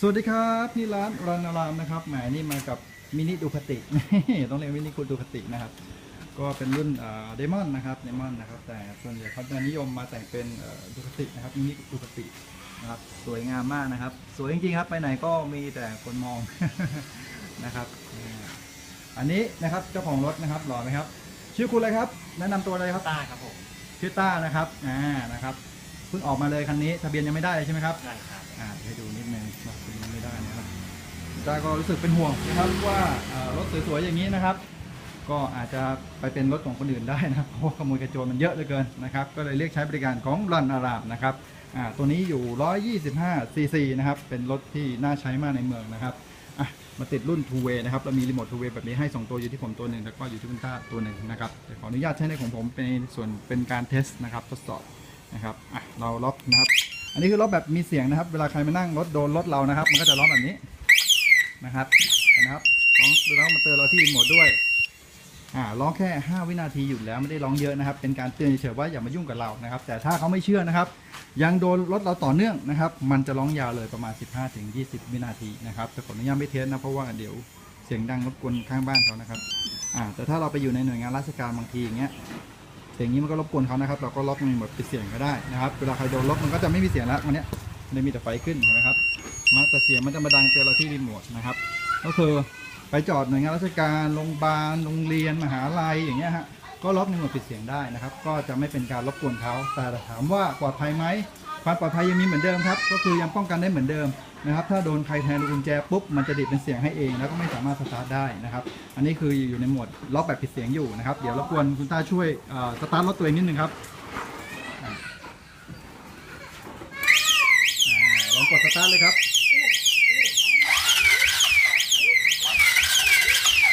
สวัสดีครับนี่ร้านรันอารามนะครับแหมนี่มากับมินิดูคติต้องเรียกมินิคุณดูคตินะครับ ก็เป็นรุ่นเดมอนนะครับเดมอนนะครับ แต่ส่วนใหญ่เขาจะนิยมมาแต่งเป็นดูคตินะครับมินิดูคตินะครับสวยงามมากนะครับ สวยจริงๆครับไปไหนก็มีแต่คนมองนะครับอ่าอันนี้นะครับเจ้าของรถนะครับหล่อไหมครับ ชื่อคุณอะไรครับ แนะนำตัวเลยครับต้าครับผมชื่อต้านะครับอ่านะครับ เพิ่งออกมาเลยคันนี้ ทะเบียนยังไม่ได้เลยใช่ไหมครับใช่ครับอ่าให้ดูนิดนึงว่าคุณยังไม่ได้นะครับคุณตาก็รู้สึกเป็นห่วงนะครับว่าเอ่อรถสวยๆอย่างนี้นะครับ ก็อาจจะไปเป็นรถของคนอื่นได้นะครับเพราะว่าขโมยกระโจนมันเยอะเหลือเกินนะครับ ก็เลยเรียกใช้บริการของรันอารามนะครับอ่าตัวนี้อยู่ 125 cc นะครับ เป็นรถที่น่าใช้มากในเมืองนะครับอะมาติดรุ่น two way นะครับเรามีรีโมท two way แบบนี้ให้ 2 ตัวอยู่ที่ผมตัวหนึ่งแล้วก็อยู่ที่คุณต้าตัวหนึ่งนะครับแต่ขออนุญาตใช้ในของผมเป็นส่วนเป็นการเทสนะครับทดสอบ นะครับอะเราล็อกนะครับ อันนี้คือล็อกแบบมีเสียงนะครับ เวลาใครมานั่งรถโดนรถเรานะครับ มันก็จะร้องแบบนี้นะครับนะครับร้องแล้วมาเตือนเราที่รีโมทด้วยอ่าร้องแค่ 5 วินาทีหยุดแล้วไม่ได้ร้องเยอะนะครับ เป็นการเตือนเฉยๆว่าอย่ามายุ่งกับเรานะครับ แต่ถ้าเขาไม่เชื่อนะครับ ยังโดนรถเราต่อเนื่องนะครับ มันจะร้องยาวเลยประมาณ 15-20 วินาทีนะครับแต่ขออนุญาตไม่เทสนะเพราะว่าเดี๋ยวเสียงดังรบกวนข้างบ้านเขานะครับอ่าแต่ถ้าเราไปอยู่ในหน่วยงานราชการบางทีอย่างเงี้ย สียงนี้มันก็รบกวนเขานะครับ เราก็ล็อกมันหมดปิดเสียงก็ได้นะครับ เวลาใครโดนล็อกมันก็จะไม่มีเสียงแล้ววันเนี้ยมันจะมีแต่ไฟขึ้นเห็นไหมครับมาแต่เสียงมันจะมาดังเตือนเราที่รีโมทนะครับ ก็คือไปจอดหน่วยงานราชการโรงพยาบาลโรงเรียนมหาลัยอย่างเงี้ยฮะก็ล็อกในหมดปิดเสียงได้นะครับ ก็จะไม่เป็นการรบกวนเขาแต่ถามว่าปลอดภัยไหม ความปลอดภัยยังมีเหมือนเดิมครับ ก็คือยังป้องกันได้เหมือนเดิมนะครับ ถ้าโดนใครแทงลูกกุญแจปุ๊บมันจะดิดเป็นเสียงให้เองแล้วก็ไม่สามารถสตาร์ทได้นะครับ อันนี้คืออยู่ในโหมดล็อกแบบปิดเสียงอยู่นะครับ เดี๋ยวรบกวนคุณตาช่วยสตาร์ทรถตัวเองนิดนึงครับอ่าอ่าลองกดสตาร์ทเลยครับ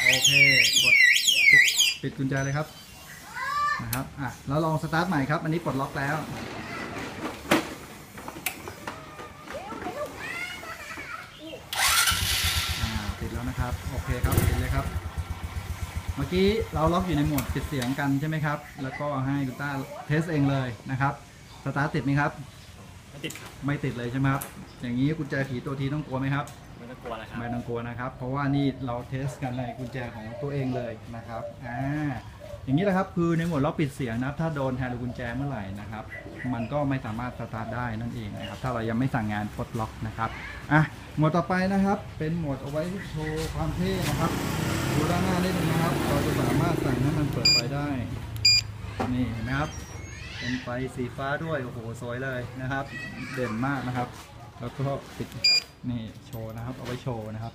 โอเคกดปิดปิดกุญแจเลยครับนะครับอะแล้วลองสตาร์ทใหม่ครับ อันนี้ปลดล็อกแล้ว อ่าติดแล้ว นะครับ โอเคครับติดเลยครับ เมื่อกี้เราล็อกอยู่ในโหมดปิดเสียงกันใช่ไหมครับ แล้วก็ให้คุณต้าเทสเองเลยนะครับ สตาร์ทติดไหมครับ ไม่ติดครับ ไม่ติดเลยใช่ไหมครับ อย่างนี้กุญแจผีตัวทีต้องกลัวไหมครับ ไม่ต้องกลัวนะครับ ไม่ต้องกลัวนะครับ เพราะว่านี่เราเทสกันในกุญแจของตัวเองเลยนะครับ อ่า อย่างนี้แหละครับคือในโหมดล็อกปิดเสียงนะครับ ถ้าโดนแฮนด์กุญแจเมื่อไหร่นะครับ มันก็ไม่สามารถสตาร์ทได้นั่นเองนะครับ ถ้าเรายังไม่สั่งงานปลดล็อกนะครับอะโหมดต่อไปนะครับ เป็นโหมดเอาไว้โชว์ความเท่นะครับดูด้านหน้านิดนึงนะครับ เราจะสามารถสั่งให้มันเปิดไฟได้นี่เห็นไหมครับ เป็นไฟสีฟ้าด้วยโอ้โหสวยเลยนะครับ เด่นมากนะครับ แล้วก็ปิดนี่โชว์นะครับ เอาไว้โชว์นะครับ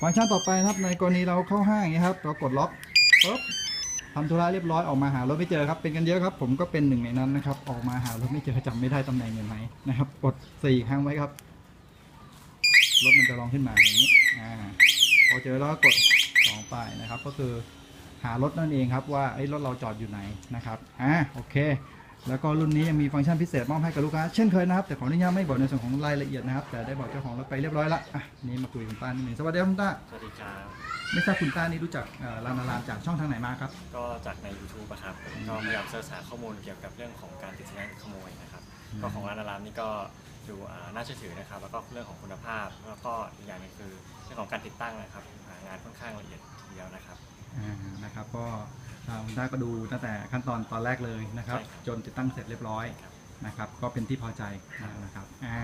ฟังก์ชันต่อไปนะครับในกรณีเราเข้าห้างอย่างนี้ครับ เรากดล็อกปุ๊บ ทำธุระเรียบร้อยออกมาหารถไม่เจอครับเป็นกันเยอะครับ ผมก็เป็นหนึ่งในนั้นนะครับ ออกมาหารถไม่เจอจำไม่ได้ตำแหน่งอยู่ไหนนะครับ กดสี่ครั้งไว้ครับรถมันจะลองขึ้นมาอย่างนี้อ่าพอเจอแล้วก็กดสองไปนะครับ ก็คือหารถนั่นเองครับว่าไอ้รถเราจอดอยู่ไหนนะครับอ่าโอเค แล้วก็รุ่นนี้ยังมีฟังก์ชันพิเศษมอบให้กับลูกค้าเช่นเคยนะครับ แต่ขออนุญาตไม่บอกในส่วนของรายละเอียดนะครับ แต่ได้บอกเจ้าของรถไปเรียบร้อยละอะนี่มาคุยกับคุณต้านิดหนึ่งสวัสดีครับคุณต้าสวัสดีครับ ไม่ทราบคุณต้านี่รู้จักเอ่อร้านอารามจากช่องทางไหนมาครับ ก็จากใน YouTube อะครับก็พยายามเสิร์ชหาข้อมูลเกี่ยวกับเรื่องของการติดสินค้าขโมยนะครับอืม ก็ของร้านอารามนี่ก็ดูอ่าน่าเชื่อถือนะครับ แล้วก็เรื่องของคุณภาพแล้วก็อีกอย่างหนึงคือเรื่องของการติดตั้งนะครับอ่างานค่อนข้างละเอียดทีเดียวนะครับ อ่านะครับก็อ่าคุณต้าก็ดูตั้งแต่ขั้นตอนตอนแรกเลยนะครับ ใช่ครับ จนติดตั้งเสร็จเรียบร้อยครับ นะครับก็เป็นที่พอใจนะครับอ่า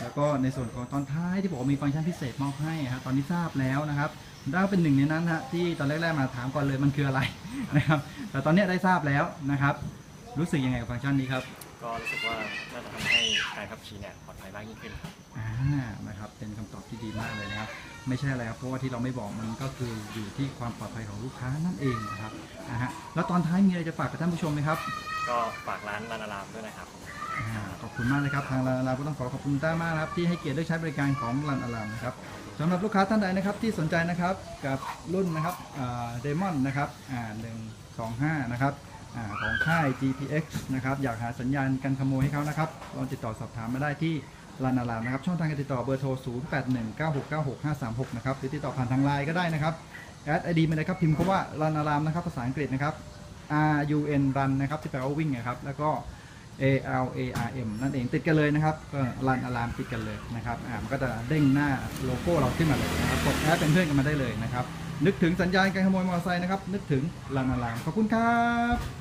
แล้วก็ในส่วนของตอนท้ายที่บอกว่ามีฟังก์ชันพิเศษมอบให้ครับตอนนี้ทราบแล้วนะครับคุณต้าเป็นหนึ่งในนั้นฮะที่ตอนแรกๆมาถามก่อนเลยมันคืออะไรนะครับแต่ตอนนี้ได้ทราบแล้วนะครับ รู้สึกยังไงกับฟังก์ชันนี้ครับ ก็รู้สึกว่าน่าจะทำให้การขับขี่เนี่ยปลอดภัยมากยิ่งขึ้นครับ อ่านะครับ เป็นคำตอบที่ดีมากเลยนะครับ ไม่ใช่อะไรครับ เพราะว่าที่เราไม่บอกมันก็คืออยู่ที่ความปลอดภัยของลูกค้านั่นเองนะครับอ่าฮะ แล้วตอนท้ายมีอะไรจะฝากกับท่านผู้ชมไหมครับ ก็ฝากร้านร้านอารามด้วยนะครับ อ่าขอบคุณมากเลยครับ ทางร้านอารามก็ต้องขอขอบคุณต้ามากนะครับที่ให้เกียรติได้ใช้บริการของร้านอารามนะครับสำหรับลูกค้าท่านใดนะครับที่สนใจนะครับกับรุ่นนะครับเดมอนนะครับหนึ่งสองห้านะครับอ่า ของค่าย GPX นะครับ อยากหาสัญญาณกันขโมยให้เขานะครับ ลองติดต่อสอบถามมาได้ที่ร้านารามนะครับ ช่องทางการติดต่อเบอร์โทร 0 8 1 9 6 9 6 5 3 6 นะครับ หรือติดต่อผ่านทางไลน์ก็ได้นะครับ แอดไอดีมาเลยครับ พิมพ์คำว่ารันารามนะครับ ภาษาอังกฤษนะครับ R U N run นะครับที่แปลว่าวิ่งนะครับ แล้วก็ A L A R M นั่นเองติดกันเลยนะครับก็รันอะลามติดกันเลยนะครับอ่ามันก็จะเด้งหน้าโลโก้เราขึ้นมาเลยนะครับกดแอดเป็นเพื่อนกันมาได้เลยนะครับนึกถึงสัญญาณการขโมยมอเตอร์ไซค์นะครับนึกถึงรันอะลามขอบคุณครับ